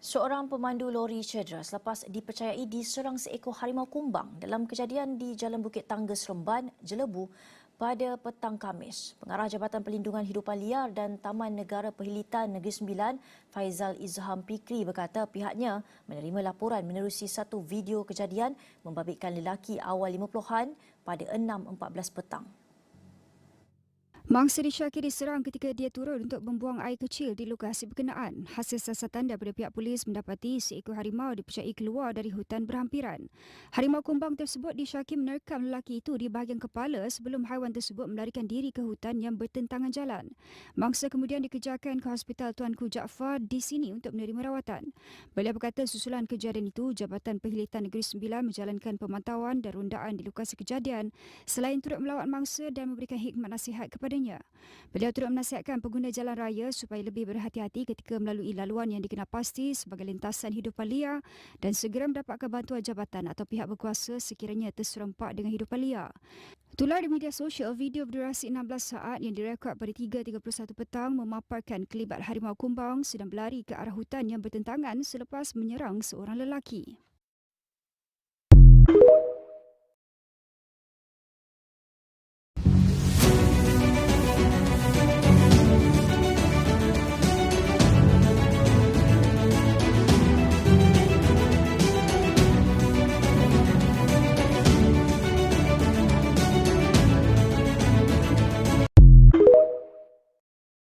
Seorang pemandu lori cedera selepas dipercayai diserang seekor harimau kumbang dalam kejadian di Jalan Bukit Tangga Seremban, Jelebu pada petang Kamis. Pengarah Jabatan Perlindungan Hidupan Liar dan Taman Negara Perhilitan Negeri Sembilan, Faizal Izham Pikri berkata pihaknya menerima laporan menerusi satu video kejadian membabitkan lelaki awal 50-an pada 6.14 petang. Mangsa disyaki diserang ketika dia turun untuk membuang air kecil di lokasi berkenaan. Hasil siasatan daripada pihak polis mendapati seekor harimau dipercayai keluar dari hutan berhampiran. Harimau kumbang tersebut disyaki menerkam lelaki itu di bahagian kepala sebelum haiwan tersebut melarikan diri ke hutan yang bertentangan jalan. Mangsa kemudian dikejarkan ke Hospital Tuanku Jaafar di sini untuk menerima rawatan. Beliau berkata susulan kejadian itu, Jabatan Perhilitan Negeri Sembilan menjalankan pemantauan dan rundaan di lokasi kejadian selain turut melawat mangsa dan memberikan hikmat nasihat kepada kepadanya. Beliau turut menasihatkan pengguna jalan raya supaya lebih berhati-hati ketika melalui laluan yang dikenal pasti sebagai lintasan hidupan liar dan segera mendapatkan bantuan jabatan atau pihak berkuasa sekiranya terserempak dengan hidupan liar. Tular di media sosial video berdurasi 16 saat yang direkod pada 3.31 petang memaparkan kelibat harimau kumbang sedang berlari ke arah hutan yang bertentangan selepas menyerang seorang lelaki.